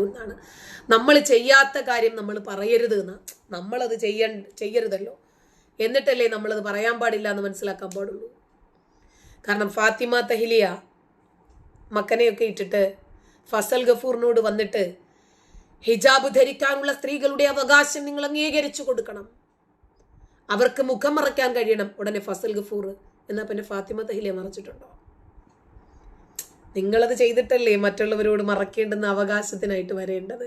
എന്നാണ് നമ്മൾ ചെയ്യാത്ത കാര്യം നമ്മൾ പറയരുത് എന്ന്. നമ്മളത് ചെയ്യ ചെയ്യരുതല്ലോ. എന്നിട്ടല്ലേ നമ്മളത് പറയാൻ പാടില്ല എന്ന് മനസ്സിലാക്കാൻ പാടുള്ളൂ. കാരണം ഫാത്തിമ തഹിലിയ മക്കനെയൊക്കെ ഇട്ടിട്ട് ഫസൽ ഗഫൂറിനോട് വന്നിട്ട് ഹിജാബ് ധരിക്കാനുള്ള സ്ത്രീകളുടെ അവകാശം നിങ്ങൾ അംഗീകരിച്ചു കൊടുക്കണം. അവർക്ക് മുഖം മറയ്ക്കാൻ കഴിയണം ഉടനെ ഫസൽ ഗഫൂർ. എന്നാൽ പിന്നെ ഫാത്തിമ തഹിലിയ മറച്ചിട്ടുണ്ടോ? നിങ്ങളത് ചെയ്തിട്ടല്ലേ മറ്റുള്ളവരോട് മറക്കേണ്ടുന്ന അവകാശത്തിനായിട്ട് വരേണ്ടത്?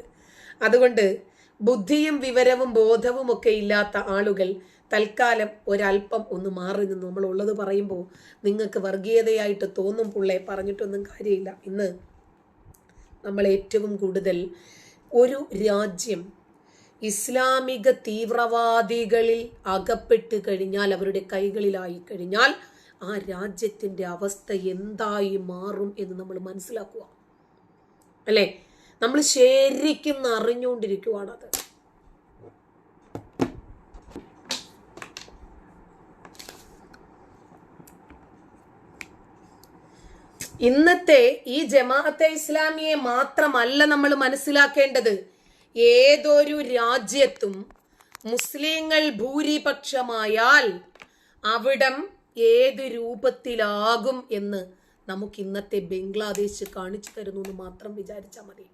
അതുകൊണ്ട് ബുദ്ധിയും വിവരവും ബോധവും ഒക്കെ ഇല്ലാത്ത ആളുകൾ തൽക്കാലം ഒരല്പം ഒന്ന് മാറി നിന്നു. നമ്മളുള്ളത് പറയുമ്പോൾ നിങ്ങൾക്ക് വർഗീയതയായിട്ട് തോന്നും പുള്ളെ പറഞ്ഞിട്ടൊന്നും കാര്യമില്ല. ഇന്ന് നമ്മൾ ഏറ്റവും കൂടുതൽ ഒരു രാജ്യം ഇസ്ലാമിക തീവ്രവാദികളിൽ അകപ്പെട്ട് കഴിഞ്ഞാൽ അവരുടെ കൈകളിലായി കഴിഞ്ഞാൽ ആ രാജ്യത്തിന്റെ അവസ്ഥ എന്തായി മാറും എന്ന് നമ്മൾ മനസ്സിലാക്കുക. അല്ലേ? നമ്മൾ ശരിക്കും അറിഞ്ഞുകൊണ്ടിരിക്കുവാണത്. ഇന്നത്തെ ഈ ജമാഅത്തെ ഇസ്ലാമിയെ മാത്രമല്ല നമ്മൾ മനസ്സിലാക്കേണ്ടത്. ഏതൊരു രാജ്യത്തും മുസ്ലിങ്ങൾ ഭൂരിപക്ഷമായാൽ അവിടം ഏത് രൂപത്തിലാകും എന്ന് നമുക്ക് ഇന്നത്തെ ബംഗ്ലാദേശ് കാണിച്ചു തരുന്നു എന്ന് മാത്രം വിചാരിച്ചാൽ മതി.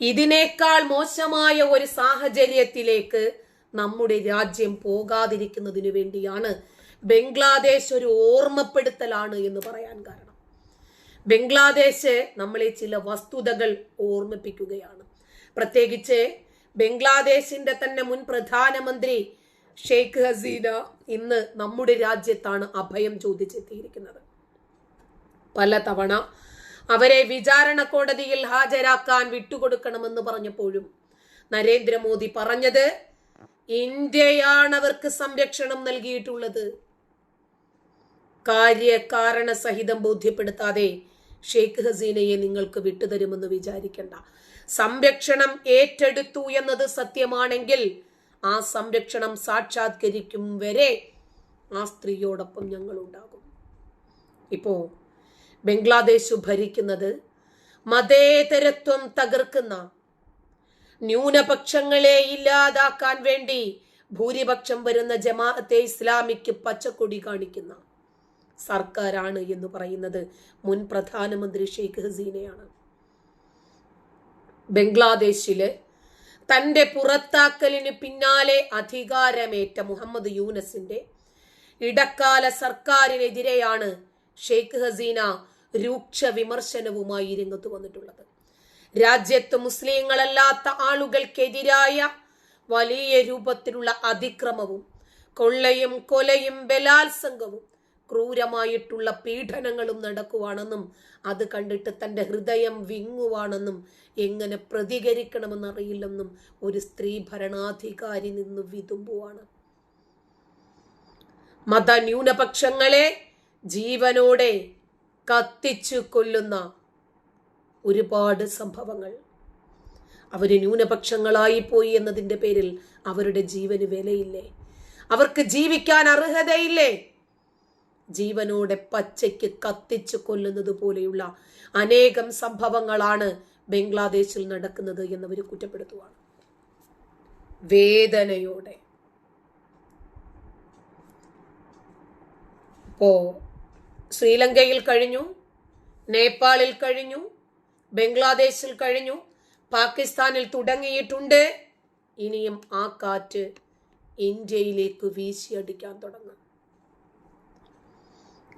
ഇതിനേക്കാൾ മോശമായ ഒരു സാഹചര്യത്തിലേക്ക് നമ്മുടെ രാജ്യം പോകാതിരിക്കുന്നതിന് വേണ്ടിയാണ് ബംഗ്ലാദേശ് ഒരു ഓർമ്മപ്പെടുത്തലാണ് എന്ന് പറയാൻ കാരണം. ബംഗ്ലാദേശ് നമ്മളെ ചില വസ്തുതകൾ ഓർമ്മിപ്പിക്കുകയാണ്. പ്രത്യേകിച്ച് ബംഗ്ലാദേശിന്റെ തന്നെ മുൻ പ്രധാനമന്ത്രി ഷെയ്ഖ് ഹസീന ഇന്ന് നമ്മുടെ രാജ്യത്താണ് അഭയം ചോദിച്ചെത്തിയിരിക്കുന്നത്. പല തവണ അവരെ വിചാരണ കോടതിയിൽ ഹാജരാക്കാൻ വിട്ടുകൊടുക്കണമെന്ന് പറഞ്ഞപ്പോഴും നരേന്ദ്രമോദി പറഞ്ഞത് ഇന്ത്യയാണ് അവർക്ക് സംരക്ഷണം നൽകിയിട്ടുള്ളത്. കാര്യകാരണ സഹിതം ബോധ്യപ്പെടുത്താതെ ഷെയ്ഖ് ഹസീനയെ നിങ്ങൾക്ക് വിട്ടുതരുമെന്ന് വിചാരിക്കണ്ട. സംരക്ഷണം ഏറ്റെടുത്തു എന്നത് സത്യമാണെങ്കിൽ ആ സംരക്ഷണം സാക്ഷാത്കരിക്കും വരെ ആ സ്ത്രീയോടൊപ്പം ഞങ്ങൾ ഉണ്ടാകും ഇപ്പോ ബംഗ്ലാദേശ് ഭരിക്കുന്നത് മതേതരത്വം തകർക്കുന്ന ന്യൂനപക്ഷങ്ങളെ ഇല്ലാതാക്കാൻ വേണ്ടി ഭൂരിപക്ഷം വരുന്ന ജമാഅത്തെ ഇസ്ലാമിക്ക് പച്ചക്കൊടി കാണിക്കുന്ന സർക്കാരാണ് എന്ന് പറയുന്നത് മുൻ പ്രധാനമന്ത്രി ഷെയ്ഖ് ഹസീനയാണ്. ബംഗ്ലാദേശിൽ തന്റെ പുറത്താക്കലിന് പിന്നാലെ അധികാരമേറ്റ മുഹമ്മദ് യൂനസിന്റെ ഇടക്കാല സർക്കാരിനെതിരെയാണ് ഷെയ്ഖ് ഹസീന രൂക്ഷ വിമർശനവുമായി രംഗത്ത് വന്നിട്ടുള്ളത്. രാജ്യത്ത് മുസ്ലിങ്ങളല്ലാത്ത ആളുകൾക്കെതിരായ വലിയ രൂപത്തിലുള്ള അതിക്രമവും കൊള്ളയും കൊലയും ബലാത്സംഗവും ക്രൂരമായിട്ടുള്ള പീഡനങ്ങളും നടക്കുവാണെന്നും അത് കണ്ടിട്ട് തന്റെ ഹൃദയം വിങ്ങുവാണെന്നും എങ്ങനെ പ്രതികരിക്കണമെന്നറിയില്ലെന്നും ഒരു സ്ത്രീ ഭരണാധികാരി നിന്ന് വിതുമ്പുവാണ്. മതന്യൂനപക്ഷങ്ങളെ ജീവനോടെ കത്തിച്ചു കൊല്ലുന്ന ഒരുപാട് സംഭവങ്ങൾ. അവർ ന്യൂനപക്ഷങ്ങളായി പോയി എന്നതിന്റെ പേരിൽ അവരുടെ ജീവന് വിലയില്ലേ? അവർക്ക് ജീവിക്കാൻ അർഹതയില്ലേ? ജീവനോടെ പച്ചയ്ക്ക് കത്തിച്ചു കൊല്ലുന്നത് പോലെയുള്ള അനേകം സംഭവങ്ങളാണ് ബംഗ്ലാദേശിൽ നടക്കുന്നത് എന്നവർ കുറ്റപ്പെടുത്തുവാണ്. വേദനയോടെ. ഇപ്പോ ശ്രീലങ്കയിൽ കഴിഞ്ഞു നേപ്പാളിൽ കഴിഞ്ഞു ബംഗ്ലാദേശിൽ കഴിഞ്ഞു പാകിസ്ഥാനിൽ തുടങ്ങിയിട്ടുണ്ട്. ഇനിയും ആ കാറ്റ് ഇന്ത്യയിലേക്ക് വീശിയടിക്കാൻ തുടങ്ങും.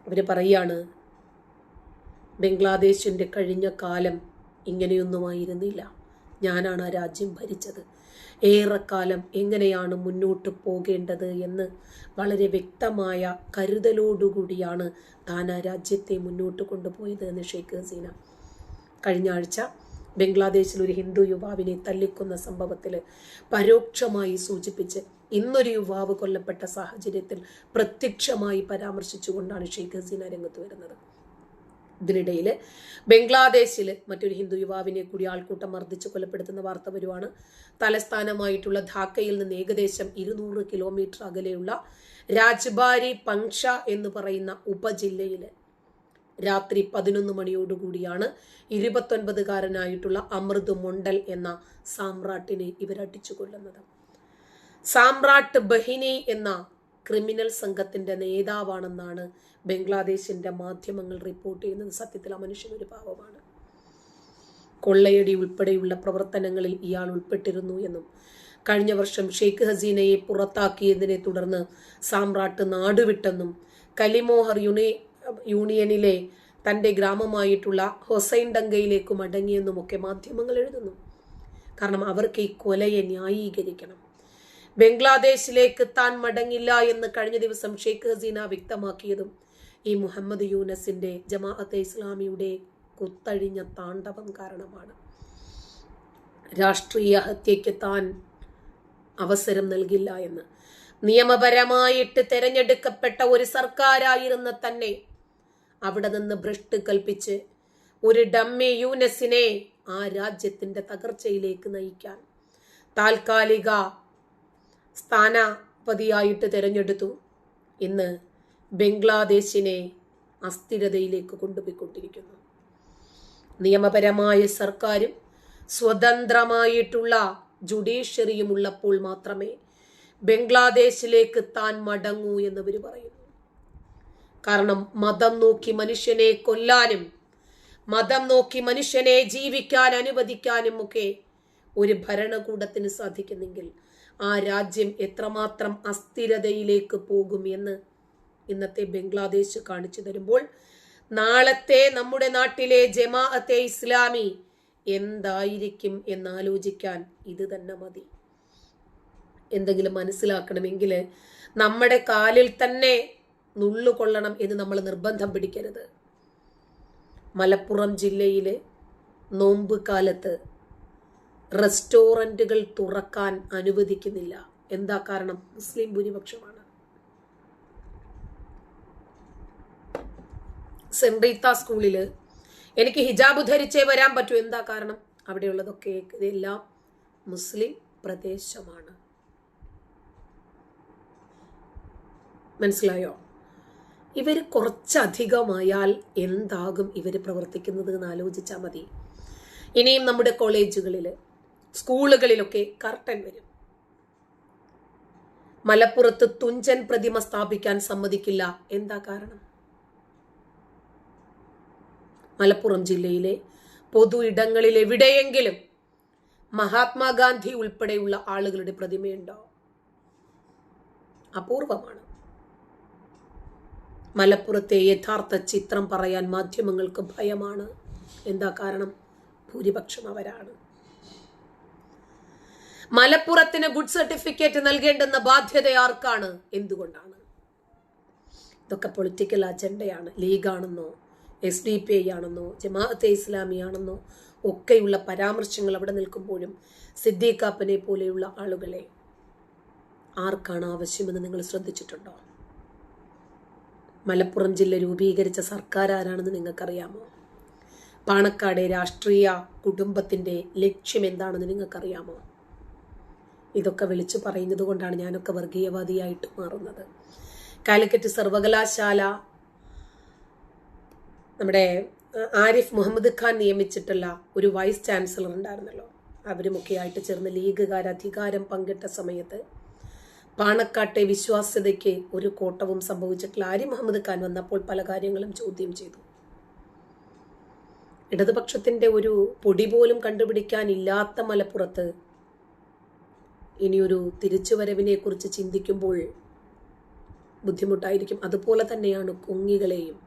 അവർ പറയാണ് ബംഗ്ലാദേശിന്റെ കഴിഞ്ഞ കാലം ഇങ്ങനെയൊന്നുമായിരുന്നില്ല. ഞാനാണ് ആ രാജ്യം ഭരിച്ചത്. ഏറെക്കാലം എങ്ങനെയാണ് മുന്നോട്ട് പോകേണ്ടത് എന്ന് വളരെ വ്യക്തമായ കരുതലോടുകൂടിയാണ് താൻ ആ രാജ്യത്തെ മുന്നോട്ട് കൊണ്ടുപോയത് എന്ന് ഷെയ്ഖ് ഹസീന കഴിഞ്ഞ ആഴ്ച ബംഗ്ലാദേശിൽ ഒരു ഹിന്ദു യുവാവിനെ തല്ലിക്കുന്ന സംഭവത്തിൽ പരോക്ഷമായി സൂചിപ്പിച്ച് ഇന്നൊരു യുവാവ് കൊല്ലപ്പെട്ട സാഹചര്യത്തിൽ പ്രത്യക്ഷമായി പരാമർശിച്ചുകൊണ്ടാണ് ഷെയ്ഖ് ഹസീന രംഗത്ത് വരുന്നത്. ഇതിനിടയിൽ ബംഗ്ലാദേശിൽ മറ്റൊരു ഹിന്ദു യുവാവിനെ കൂടി ആൾക്കൂട്ടം മർദ്ദിച്ച് കൊലപ്പെടുത്തുന്ന വാർത്ത വരുവാണ്. തലസ്ഥാനമായിട്ടുള്ള ധാക്കയിൽ നിന്ന് ഏകദേശം ഇരുന്നൂറ് കിലോമീറ്റർ അകലെയുള്ള രാജ്ബാരി പങ്ഷ എന്ന് പറയുന്ന ഉപജില്ലയിൽ രാത്രി പതിനൊന്ന് മണിയോടുകൂടിയാണ് ഇരുപത്തൊൻപതുകാരനായിട്ടുള്ള അമൃത് മുണ്ടൽ എന്ന സാമ്രാട്ടിനെ ഇവരടിച്ചു കൊല്ലുന്നത് സാമ്രാട്ട് ബഹിനി എന്ന ക്രിമിനൽ സംഘത്തിന്റെ നേതാവാണെന്നാണ് ബംഗ്ലാദേശിന്റെ മാധ്യമങ്ങൾ റിപ്പോർട്ട് ചെയ്യുന്നത്. സത്യത്തിൽ ആ മനുഷ്യൻ ഒരു പാവമാണ്. കൊള്ളയടി ഉൾപ്പെടെയുള്ള പ്രവർത്തനങ്ങളിൽ ഇയാൾ ഉൾപ്പെട്ടിരുന്നു എന്നും കഴിഞ്ഞ വർഷം ഷെയ്ഖ് ഹസീനയെ പുറത്താക്കിയതിനെ തുടർന്ന് സാമ്രാട്ട് നാടുവിട്ടെന്നും കലിമോഹർ യൂണി യൂണിയനിലെ തന്റെ ഗ്രാമമായിട്ടുള്ള ഹൊസൈൻ ഡങ്കയിലേക്ക് മടങ്ങിയെന്നുമൊക്കെ മാധ്യമങ്ങൾ എഴുതുന്നു. കാരണം അവർക്ക് ഈ കൊലയെ ന്യായീകരിക്കണം. ബംഗ്ലാദേശിലേക്ക് താൻ മടങ്ങില്ല എന്ന് കഴിഞ്ഞ ദിവസം ഷെയ്ഖ് ഹസീന വ്യക്തമാക്കിയതും ഈ മുഹമ്മദ് യൂനസിന്റെ ജമാഅത്തെ ഇസ്ലാമിയുടെ കുത്തഴിഞ്ഞ താണ്ഡവം കാരണമാണ്. രാഷ്ട്രീയ ഹത്യയ്ക്ക് താൻ അവസരം നൽകില്ല എന്ന്. നിയമപരമായിട്ട് തെരഞ്ഞെടുക്കപ്പെട്ട ഒരു സർക്കാരായിരുന്ന തന്നെ അവിടെ നിന്ന് ഭ്രഷ്ട് കൽപ്പിച്ച് ഒരു ഡമ്മി യൂനസിനെ ആ രാജ്യത്തിന്റെ തകർച്ചയിലേക്ക് നയിക്കാൻ താൽക്കാലിക സ്ഥാനപതിയായിട്ട് തിരഞ്ഞെടുത്തു. ഇന്ന് ബംഗ്ലാദേശിനെ അസ്ഥിരതയിലേക്ക് കൊണ്ടുപോയിക്കൊണ്ടിരിക്കുന്നു. നിയമപരമായ സർക്കാരും സ്വതന്ത്രമായിട്ടുള്ള ജുഡീഷ്യറിയും ഉള്ളപ്പോൾ മാത്രമേ ബംഗ്ലാദേശിലേക്ക് താൻ മടങ്ങൂ എന്നവർ പറയുന്നു. കാരണം മതം നോക്കി മനുഷ്യനെ കൊല്ലാനും മതം നോക്കി മനുഷ്യനെ ജീവിക്കാൻ അനുവദിക്കാനും ഒക്കെ ഒരു ഭരണകൂടത്തിന് സാധിക്കുന്നെങ്കിൽ ആ രാജ്യം എത്രമാത്രം അസ്ഥിരതയിലേക്ക് പോകും എന്ന് ഇന്നത്തെ ബംഗ്ലാദേശ് കാണിച്ചു തരുമ്പോൾ നാളത്തെ നമ്മുടെ നാട്ടിലെ ജമാഅത്തെ ഇസ്ലാമി എന്തായിരിക്കും എന്നാലോചിക്കാൻ ഇത് തന്നെ മതി. എന്തെങ്കിലും മനസ്സിലാക്കണമെങ്കിൽ നമ്മുടെ കാലിൽ തന്നെ നുള്ളുകൊള്ളണം എന്ന് നമ്മൾ നിർബന്ധം പിടിക്കരുത്. മലപ്പുറം ജില്ലയിലെ നോമ്പ് കാലത്ത് റെസ്റ്റോറന്റുകൾ തുറക്കാൻ അനുവദിക്കുന്നില്ല. എന്താ കാരണം? മുസ്ലിം ഭൂരിപക്ഷമാണ്. സെൻറീത്ത റീത്ത സ്കൂളിൽ എനിക്ക് ഹിജാബ് ധരിച്ചേ വരാൻ പറ്റൂ. എന്താ കാരണം? അവിടെയുള്ളതൊക്കെ ഇതെല്ലാം മുസ്ലിം പ്രദേശമാണ്. മനസ്സിലായോ? ഇവർ കുറച്ചധികമായാൽ എന്താകും ഇവർ പ്രവർത്തിക്കുന്നത് എന്ന് ആലോചിച്ചാൽ മതി. ഇനിയും നമ്മുടെ കോളേജുകളിൽ സ്കൂളുകളിലൊക്കെ കർട്ടൻ വരും. മലപ്പുറത്ത് തുഞ്ചൻ പ്രതിമ സ്ഥാപിക്കാൻ സമ്മതിക്കില്ല. എന്താ കാരണം? മലപ്പുറം ജില്ലയിലെ പൊതു ഇടങ്ങളിൽ എവിടെയെങ്കിലും മഹാത്മാഗാന്ധി ഉൾപ്പെടെയുള്ള ആളുകളുടെ പ്രതിമയുണ്ടോ? അപൂർവമാണ്. മലപ്പുറത്തെ യഥാർത്ഥ ചിത്രം പറയാൻ മാധ്യമങ്ങൾക്ക് ഭയമാണ്. എന്താ കാരണം? ഭൂരിപക്ഷം അവരാണ്. മലപ്പുറത്തിന് ഗുഡ് സർട്ടിഫിക്കറ്റ് നൽകേണ്ടെന്ന ബാധ്യത ആർക്കാണ്? എന്തുകൊണ്ടാണ്? ഇതൊക്കെ പൊളിറ്റിക്കൽ അജണ്ടയാണ് ലീഗാണെന്നോ എസ് ഡി പി ഐ ആണെന്നോ ജമാഅത്തെ ഇസ്ലാമി ആണെന്നോ ഒക്കെയുള്ള പരാമർശങ്ങൾ അവിടെ നിൽക്കുമ്പോഴും സിദ്ദീഖാപ്പനെ പോലെയുള്ള ആളുകളെ ആർക്കാണ് ആവശ്യമെന്ന് നിങ്ങൾ ശ്രദ്ധിച്ചിട്ടുണ്ടോ? മലപ്പുറം ജില്ല രൂപീകരിച്ച സർക്കാർ ആരാണെന്ന് നിങ്ങൾക്കറിയാമോ? പാണക്കാട് രാഷ്ട്രീയ കുടുംബത്തിന്റെ ലക്ഷ്യം എന്താണെന്ന് നിങ്ങൾക്കറിയാമോ? ഇതൊക്കെ വിളിച്ചു പറയുന്നത് കൊണ്ടാണ് ഞാനൊക്കെ വർഗീയവാദിയായിട്ട് മാറുന്നത്. കാലിക്കറ്റ് സർവകലാശാല നമ്മുടെ ആരിഫ് മുഹമ്മദ് ഖാൻ നിയമിച്ചിട്ടുള്ള ഒരു വൈസ് ചാൻസലർ ഉണ്ടായിരുന്നല്ലോ. അവരുമൊക്കെയായിട്ട് ചേർന്ന് ലീഗുകാർ അധികാരം പങ്കിട്ട സമയത്ത് പാണക്കാട്ടെ വിശ്വാസ്യതയ്ക്ക് ഒരു കോട്ടവും സംഭവിച്ചിട്ടില്ല. ക്ലാരി മുഹമ്മദ് ഖാൻ വന്നപ്പോൾ പല കാര്യങ്ങളും ചോദ്യം ചെയ്തു. ഇടതുപക്ഷത്തിന്റെ ഒരു പൊടി പോലും കണ്ടുപിടിക്കാനില്ലാത്ത മലപ്പുറത്ത് ഇനിയൊരു തിരിച്ചുവരവിനെ കുറിച്ച് ചിന്തിക്കുമ്പോൾ ബുദ്ധിമുട്ടായിരിക്കും. അതുപോലെ തന്നെയാണ് കുങ്ങികളെയും.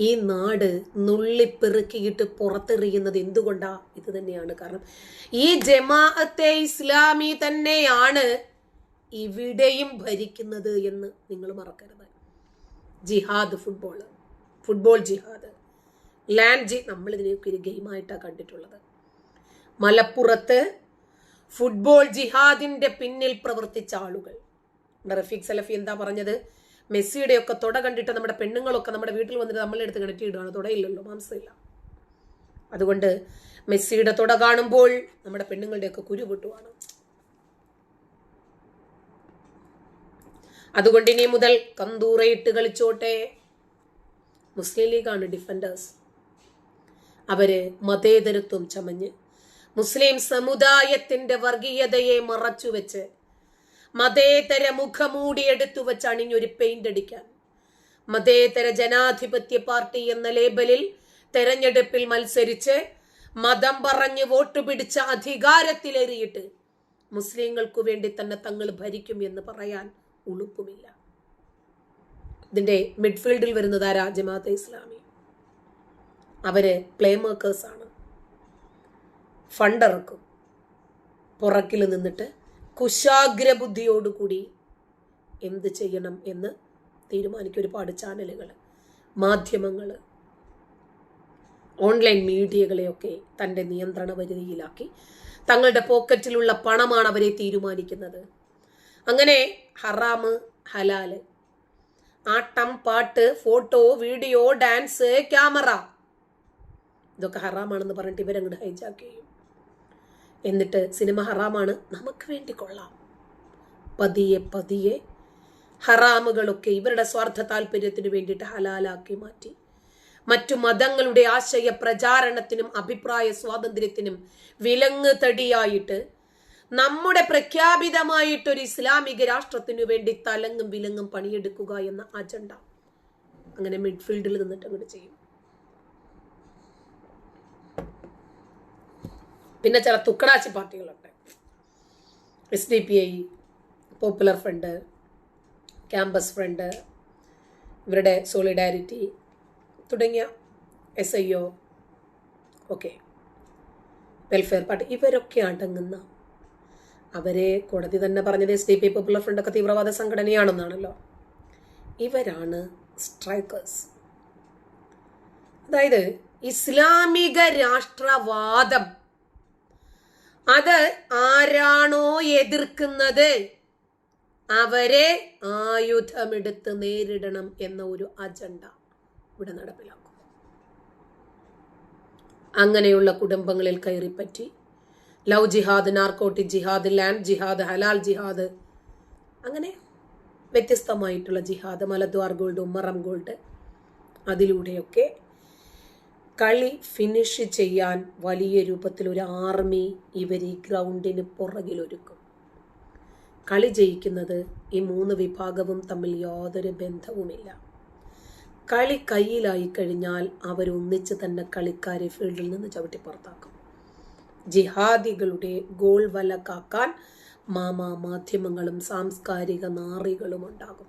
ഈ നാട് നുള്ളിപ്പെറുക്കിയിട്ട് പുറത്തെറിയുന്നത് എന്തുകൊണ്ടാ? ഇത് തന്നെയാണ് കാരണം. ഈ ജമാഅത്തെ ഇസ്ലാമി തന്നെയാണ് ഇവിടെയും ഭരിക്കുന്നത് എന്ന് നിങ്ങൾ മറക്കരുത്. ജിഹാദ് ഫുട്ബോൾ ഫുട്ബോൾ ജിഹാദ്. ലാൻഡ് ജി നമ്മൾ ഇതിനെയൊക്കെ ഒരു ഗെയിമായിട്ടാണ് കണ്ടിട്ടുള്ളത്. മലപ്പുറത്ത് ഫുട്ബോൾ ജിഹാദിന്റെ പിന്നിൽ പ്രവർത്തിച്ച ആളുകൾ. റഫീഖ് സലഫി എന്താ പറഞ്ഞത്? മെസ്സിയുടെ ഒക്കെ തുട കണ്ടിട്ട് നമ്മുടെ പെണ്ണുങ്ങളൊക്കെ നമ്മുടെ വീട്ടിൽ വന്നിട്ട് നമ്മളെ അടുത്ത് കിണറ്റിയിടുകയാണ് തുടയില്ലല്ലോ മാംസമില്ല. അതുകൊണ്ട് മെസ്സിയുടെ തുട കാണുമ്പോൾ നമ്മുടെ പെണ്ണുങ്ങളുടെയൊക്കെ കുരു പൊട്ടുവാണ്. അതുകൊണ്ട് ഇനി മുതൽ കന്തൂറയിട്ട് കളിച്ചോട്ടെ. മുസ്ലിം ലീഗാണ് ഡിഫൻഡേഴ്സ് അവർ മതേതരത്വം ചമഞ്ഞ് മുസ്ലിം സമുദായത്തിന്റെ വർഗീയതയെ മറച്ചുവെച്ച് മതേതര മുഖമൂടി എടുത്തു വെച്ച് അണിഞ്ഞൊരു പെയിന്റ് അടിക്കാൻ. മതേതര ജനാധിപത്യ പാർട്ടി എന്ന ലേബലിൽ തെരഞ്ഞെടുപ്പിൽ മത്സരിച്ച് മതം പറഞ്ഞ് വോട്ട് പിടിച്ച അധികാരത്തിലേറിയിട്ട് മുസ്ലിങ്ങൾക്ക് വേണ്ടി തന്നെ തങ്ങൾ ഭരിക്കും എന്ന് പറയാൻ ഉളുപ്പുമില്ല. ഇതിന്റെ മിഡ്ഫീൽഡിൽ വരുന്നത് ആരാ ജമാഅത്തെ ഇസ്ലാമി. അവർ പ്ലേ മേക്കേഴ്സാണ് ഫണ്ടിറക്കും. പുറക്കിൽ നിന്നിട്ട് കുശാഗ്രബുദ്ധിയോടുകൂടി എന്ത് ചെയ്യണം എന്ന് തീരുമാനിക്കും ഒരുപാട് ചാനലുകൾ മാധ്യമങ്ങൾ ഓൺലൈൻ മീഡിയകളെയൊക്കെ തന്റെ നിയന്ത്രണ പരിധിയിലാക്കി. തങ്ങളുടെ പോക്കറ്റിലുള്ള പണമാണ് അവരെ തീരുമാനിക്കുന്നത്. അങ്ങനെ ഹറാമ് ഹലാൽ. ആട്ടം പാട്ട് ഫോട്ടോ വീഡിയോ ഡാൻസ് ക്യാമറ. ഇതൊക്കെ ഹറാമാണെന്ന് പറഞ്ഞിട്ട് ഇവരങ്ങോട്ട് ഹൈജാക്ക് ചെയ്യും. എന്നിട്ട് സിനിമ ഹറാമാണ്. നമുക്ക് വേണ്ടി കൊള്ളാം. പതിയെ പതിയെ ഹറാമുകളൊക്കെ ഇവരുടെ സ്വാർത്ഥ താല്പര്യത്തിന് വേണ്ടിയിട്ട് ഹലാലാക്കി മാറ്റി. മറ്റു മതങ്ങളുടെ ആശയ പ്രചാരണത്തിനും അഭിപ്രായ സ്വാതന്ത്ര്യത്തിനും വിലങ്ങ് തടിയായിട്ട് നമ്മുടെ പ്രഖ്യാപിതമായിട്ടൊരു ഇസ്ലാമിക രാഷ്ട്രത്തിനു വേണ്ടി തലങ്ങും വിലങ്ങും പണിയെടുക്കുക എന്ന അജണ്ട. അങ്ങനെ മിഡ്ഫീൽഡിൽ നിന്നിട്ട് അങ്ങോട്ട് ചെയ്യും. പിന്നെ ചില തുക്കടാച്ചി പാർട്ടികളുണ്ട്. S D P I popular front campus front ഇവരുടെ സോളിഡാരിറ്റി തുടങ്ങിയ S I O okay welfare party ഇവരൊക്കെ അടങ്ങുന്ന അവരെ കോടതി തന്നെ പറഞ്ഞത് എസ് ഡി പി പോപ്പുലർ ഫ്രണ്ടൊക്കെ തീവ്രവാദ സംഘടനയാണെന്നാണല്ലോ. ഇവരാണ് സ്ട്രൈക്കേഴ്സ് അതായത് ഇസ്ലാമിക രാഷ്ട്രവാദം. അത് ആരാണോ എതിർക്കുന്നത്? അവരെ ആയുധമെടുത്ത് നേരിടണം എന്ന ഒരു അജണ്ട ഇവിടെ നടപ്പിലാക്കും അങ്ങനെയുള്ള കുടുംബങ്ങളിൽ കയറിപ്പറ്റി ലവ് ജിഹാദ് നാർക്കോട്ടിക് ജിഹാദ് ലാൻഡ് ജിഹാദ് ഹലാൽ ജിഹാദ്. അങ്ങനെ വ്യത്യസ്തമായിട്ടുള്ള ജിഹാദ് മലദ്വാർ ഗോൾഡ് ഉമ്മറം ഗോൾഡ് അതിലൂടെയൊക്കെ കളി ഫിനിഷ് ചെയ്യാൻ വലിയ രൂപത്തിൽ ഒരു ആർമി ഇവർ ഈ ഗ്രൗണ്ടിന് പുറകിലൊരുക്കും. കളി ജയിക്കുന്നത് ഈ മൂന്ന് വിഭാഗവും തമ്മിൽ യാതൊരു ബന്ധവുമില്ല. കളി കയ്യിലായി കഴിഞ്ഞാൽ അവരൊന്നിച്ച് തന്നെ കളിക്കാരെ ഫീൽഡിൽ നിന്ന് ചവിട്ടി പുറത്താക്കും. ജിഹാദികളുടെ ഗോൾ വല കാക്കാൻ മാമാ മാധ്യമങ്ങളും സാംസ്കാരിക നാറികളും ഉണ്ടാകും.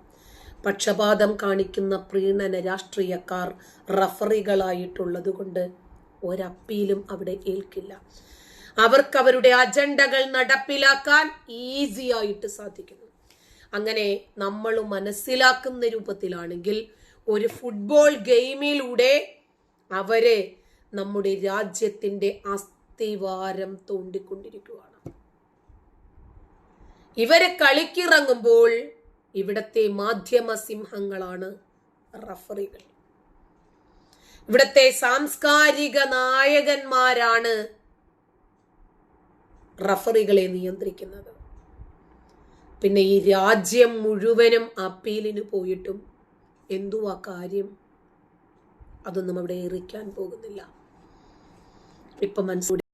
പക്ഷപാതം കാണിക്കുന്ന പ്രീണന രാഷ്ട്രീയക്കാർ റഫറികളായിട്ടുള്ളത് കൊണ്ട് ഒരപ്പീലും അവിടെ ഏൽക്കില്ല. അവർക്ക് അവരുടെ അജണ്ടകൾ നടപ്പിലാക്കാൻ ഈസി ആയിട്ട് സാധിക്കുന്നു. അങ്ങനെ നമ്മൾ മനസ്സിലാക്കുന്ന രൂപത്തിലാണെങ്കിൽ ഒരു ഫുട്ബോൾ ഗെയിമിലൂടെ അവരെ നമ്മുടെ രാജ്യത്തിന്റെ രാജ്യത്തിന്റെ അസ്ഥിവാരം തോണ്ടിക്കൊണ്ടിരിക്കുകയാണ് ഇവരെ കളിക്കിറങ്ങുമ്പോൾ ഇവിടത്തെ മാധ്യമ സിംഹങ്ങളാണ് റഫറികൾ. ഇവിടത്തെ സാംസ്കാരിക നായകന്മാരാണ് റഫറികളെ നിയന്ത്രിക്കുന്നത്. പിന്നെ ഈ രാജ്യം മുഴുവനും അപ്പീലിന് പോയിട്ടും എന്തുവാ കാര്യം? അതൊന്നും അവിടെ എറിക്കാൻ പോകുന്നില്ല. ഇപ്പൊ മനസ്സൂടി